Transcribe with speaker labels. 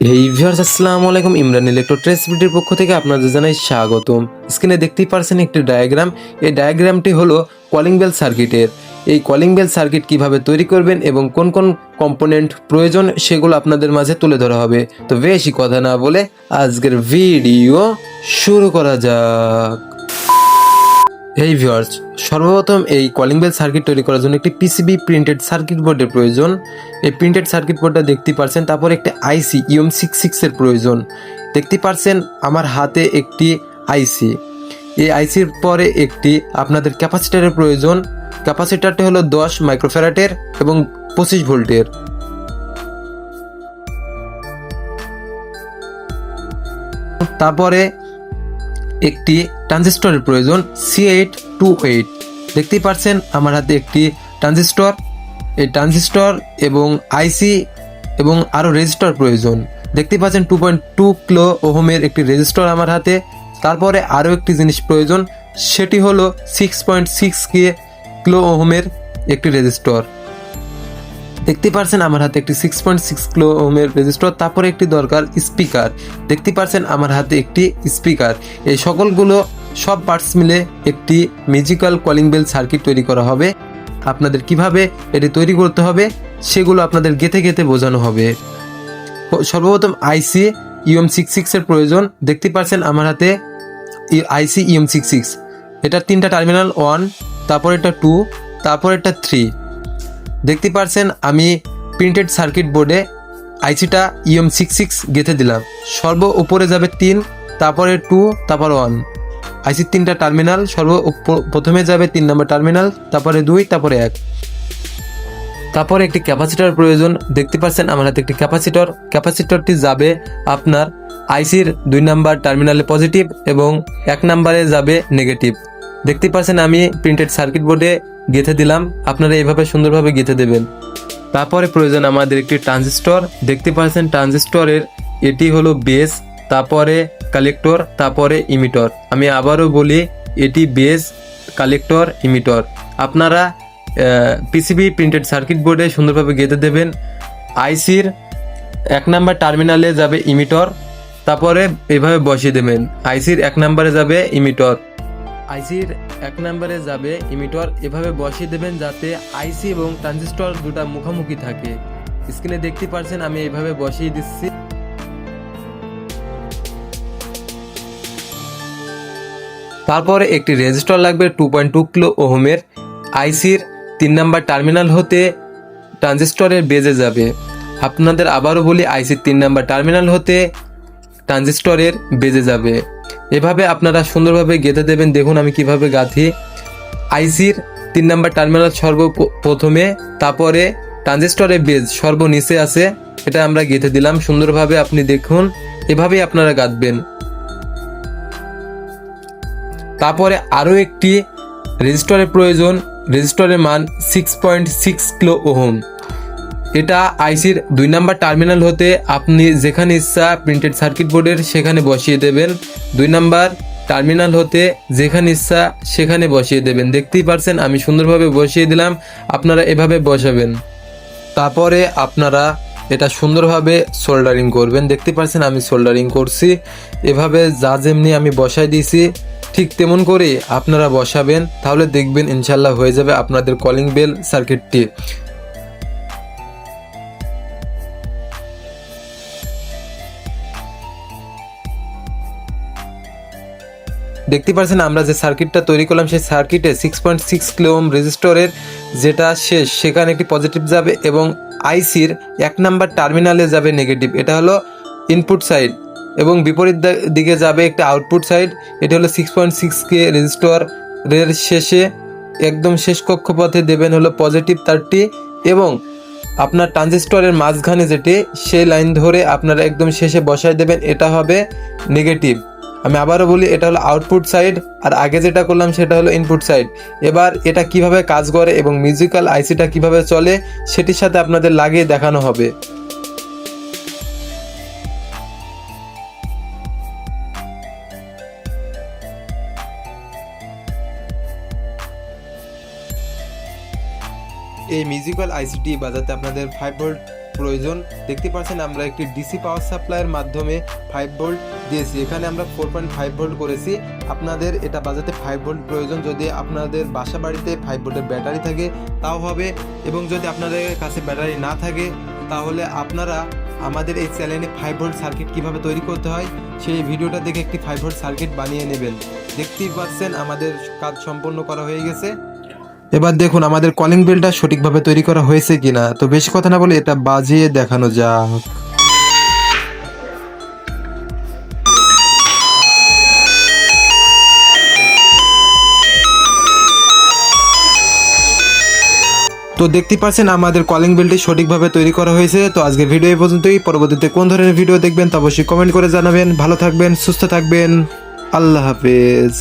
Speaker 1: এই ভিউয়ার্স আসসালামু আলাইকুম। ইমরান ইলেকট্রো ট্রেস ভিডিওর পক্ষ থেকে আপনাদের জানাই স্বাগতম। স্ক্রিনে দেখতেই পারছেন একটি ডায়াগ্রাম এই ডায়াগ্রামটি হলো কলিং বেল সার্কিটের এই কলিং বেল সার্কিট কীভাবে তৈরি করবেন এবং কোন কোন কম্পোনেন্ট প্রয়োজন সেগুলো আপনাদের মাঝে তুলে ধরা হবে। তো বেশি কথা না বলে আজকের ভিডিও শুরু করা যাক। এই ভিউয়ার্স সর্বপ্রথম এই কলিং বেল সার্কিট তৈরি করার জন্য একটি পিসিবি প্রিন্টেড সার্কিট বোর্ডের প্রয়োজন। এই প্রিন্টেড সার্কিট বোর্ডটা দেখতে পারছেন, তারপর একটি আইসি ইউএম সিক্স সিক্সের প্রয়োজন। দেখতে পারছেন, আমার হাতে একটি আইসি এই আইসির পরে একটি আপনাদের ক্যাপাসিটারের প্রয়োজন। ক্যাপাসিটারটি হলো দশ মাইক্রোফ্যারাটের এবং পঁচিশ ভোল্টের। তারপরে একটি ট্রানজিস্টরের প্রয়োজন সি এইট টু এইট দেখতেই পাচ্ছেন আমার হাতে একটি ট্রানজিস্টর। এই ট্রানজিস্টর এবং আইসি এবং আরও রেজিস্টর প্রয়োজন। দেখতেই পাচ্ছেন টু পয়েন্ট টু কিলো ওহমের একটি রেজিস্টর আমার হাতে। তারপরে আরও একটি জিনিস প্রয়োজন, সেটি হলো six point six K kilo ওহমের একটি রেজিস্টর। দেখতে পারছেন আমার হাতে একটি সিক্স পয়েন্ট সিক্স কিলো ওমের রেজিস্টর তারপরে একটি দরকার স্পিকার দেখতে পারছেন আমার হাতে একটি স্পিকার এই সকলগুলো সব পার্টস মিলে একটি মিউজিক্যাল কলিং বেল সার্কিট তৈরি করা হবে। আপনাদের কীভাবে এটি তৈরি করতে হবে, সেগুলো আপনাদের গেথে গেথে বোঝানো হবে। সর্বপ্রথম আইসি ইউএম সিক্স সিক্সের প্রয়োজন। দেখতে পারছেন আমার হাতে আইসি ইউএম সিক্স সিক্স এটা তিনটা টার্মিনাল ওয়ান তারপর এটা টু তারপর এটা থ্রি দেখতে পারছেন, আমি প্রিন্টেড সার্কিট বোর্ডে আইসিটা ইএম সিক্স সিক্স গেঁথে দিলাম। সর্ব উপরে যাবে তিন, তারপরে টু তারপর ওয়ান আইসির তিনটা টার্মিনাল সর্ব প্রথমে যাবে তিন নম্বর টার্মিনাল তারপরে দুই, তারপরে এক। তারপরে একটি ক্যাপাসিটর প্রয়োজন। দেখতে পাচ্ছেন, আমার হাতে একটি ক্যাপাসিটর ক্যাপাসিটরটি যাবে আপনার আইসির দুই নাম্বার টার্মিনালে পজিটিভ এবং এক নাম্বারে যাবে নেগেটিভ দেখতে পাচ্ছেন, আমি প্রিন্টেড সার্কিট বোর্ডে গেঁথে দিলাম। আপনারা এইভাবে সুন্দরভাবে গেঁথে দেবেন। তারপরে প্রয়োজন আমাদের একটি ট্রানজিস্টর। দেখতে পাচ্ছেন ট্রানজিস্টরের, এটি হলো বেস, তারপরে কালেক্টর, তারপরে ইমিটর। আমি আবারও বলি, এটি বেস, কালেক্টর, ইমিটর। আপনারা পিসিবি প্রিন্টেড সার্কিট বোর্ডে সুন্দরভাবে গেঁথে দেবেন। আইসির এক নাম্বার টার্মিনালে যাবে ইমিটর। তারপরে এভাবে বসিয়ে দেবেন। আইসির এক নাম্বারে যাবে ইমিটর। আইসির এক নম্বরে যাবে ইমিটর। এভাবে বসিয়ে দেবেন যাতে আইসি এবং ট্রানজিস্টর দুটা মুখোমুখি থাকে। স্ক্রিনে দেখতে পাচ্ছেন, আমি এভাবে বসিয়ে দিচ্ছি। তারপরে একটি রেজিস্টার লাগবে টু পয়েন্ট টু কিলো ওহমের। আইসির তিন নাম্বার টার্মিনাল হতে ট্রানজিস্টরের বেজে যাবে। আপনাদের আবারও বলি, আইসির তিন নাম্বার টার্মিনাল হতে ট্রানজিস্টরের বেজে যাবে। এভাবে আপনারা সুন্দরভাবে গেঁথে দেবেন। দেখুন আমি কীভাবে গাঁথি। আইসির তিন নাম্বার টার্মিনাল সর্ব প্রথমে তারপরে ট্রানজিস্টরের বেজ সর্বনিচে আছে, এটা আমরা গেঁথে দিলাম। সুন্দরভাবে আপনি দেখুন, এভাবেই আপনারা গাঁথবেন। তারপরে আরও একটি রেজিস্টরের প্রয়োজন। রেজিস্টরের মান six point six kilo ohm. এটা আইসির দুই নাম্বার টার্মিনাল হতে আপনি যেখানে ইচ্ছা প্রিন্টেড সার্কিট বোর্ডের সেখানে বসিয়ে দেবেন। দুই নাম্বার টার্মিনাল হতে যেখানে ইচ্ছা সেখানে বসিয়ে দেবেন। দেখতেই পারছেন, আমি সুন্দরভাবে বসিয়ে দিলাম, আপনারা এভাবে বসাবেন। তারপরে আপনারা এটা সুন্দরভাবে সোল্ডারিং করবেন। দেখতে পাচ্ছেন আমি সোল্ডারিং করছি। এভাবে যা যেমনি আমি বসাই দিয়েছি, ঠিক তেমন করে আপনারা বসাবেন। তাহলে দেখবেন ইনশাল্লাহ হয়ে যাবে আপনাদের কলিং বেল সার্কিটটি দেখতে পাচ্ছেন আমরা যে সার্কিটটা তৈরি করলাম, সেই সার্কিটে সিক্স পয়েন্ট সিক্স কিলোম রেজিস্টরের যেটা শেষ, সেখানে একটি পজিটিভ যাবে এবং আইসির এক নাম্বার টার্মিনালে যাবে নেগেটিভ এটা হলো ইনপুট সাইড এবং বিপরীত দিকে যাবে একটা আউটপুট সাইড এটা হলো সিক্স পয়েন্ট সিক্স কে রেজিস্টরের শেষে একদম শেষ কক্ষপথে দেবেন হলো পজিটিভ তারটি এবং আপনার ট্রানজিস্টরের মাঝখানে যেটি, সেই লাইন ধরে আপনারা একদম শেষে বসায় দেবেন, এটা হবে নেগেটিভ আমি আবারও বলি, এটা হলো আউটপুট সাইড আর আগে যেটা করলাম সেটা হলো ইনপুট সাইড এবার এটা কীভাবে কাজ করে এবং মিউজিক্যাল আইসিটা কীভাবে চলে, সেটির সাথে আপনাদের লাগিয়ে দেখানো হবে। এই মিউজিক্যাল আইসিটি বাজাতে আপনাদের ফাইভ ভোল্ট প্রয়োজন। দেখতে পাচ্ছেন আমরা একটি ডিসি পাওয়ার সাপ্লাইয়ের মাধ্যমে ফাইভ ভোল্ট দিয়েছি। এখানে আমরা ফোর পয়েন্ট ফাইভ ভোল্ট করেছি। আপনাদের এটা বাজাতে ফাইভ ভোল্ট প্রয়োজন। যদি আপনাদের বাসা বাড়িতে ফাইভ ভোল্টের ব্যাটারি থাকে, তাও হবে। এবং যদি আপনাদের কাছে ব্যাটারি না থাকে, তাহলে আপনারা আমাদের এই চ্যানেলে ফাইভ ভোল্ট সার্কিট কীভাবে তৈরি করতে হয়, সেই ভিডিওটা দেখে একটি ফাইভ ভোল্ট সার্কিট বানিয়ে নেবেন। দেখতেই পাচ্ছেন আমাদের কাজ সম্পন্ন করা হয়ে গেছে। এবার দেখুন, আমাদের কলিং বেলটা সঠিকভাবে তৈরি করা হয়েছে কিনা। তো বেশি কথা না বলে এটা বাজিয়ে দেখানো যাক। তো দেখতে পাচ্ছেন, আমাদের কলিং বেলটি সঠিকভাবে তৈরি করা হয়েছে। তো আজকের ভিডিও এই পর্যন্তই। পরবর্তীতে কোন ধরনের ভিডিও দেখবেন তা অবশ্যই কমেন্ট করে জানাবেন। ভালো থাকবেন, সুস্থ থাকবেন। আল্লাহ হাফেজ।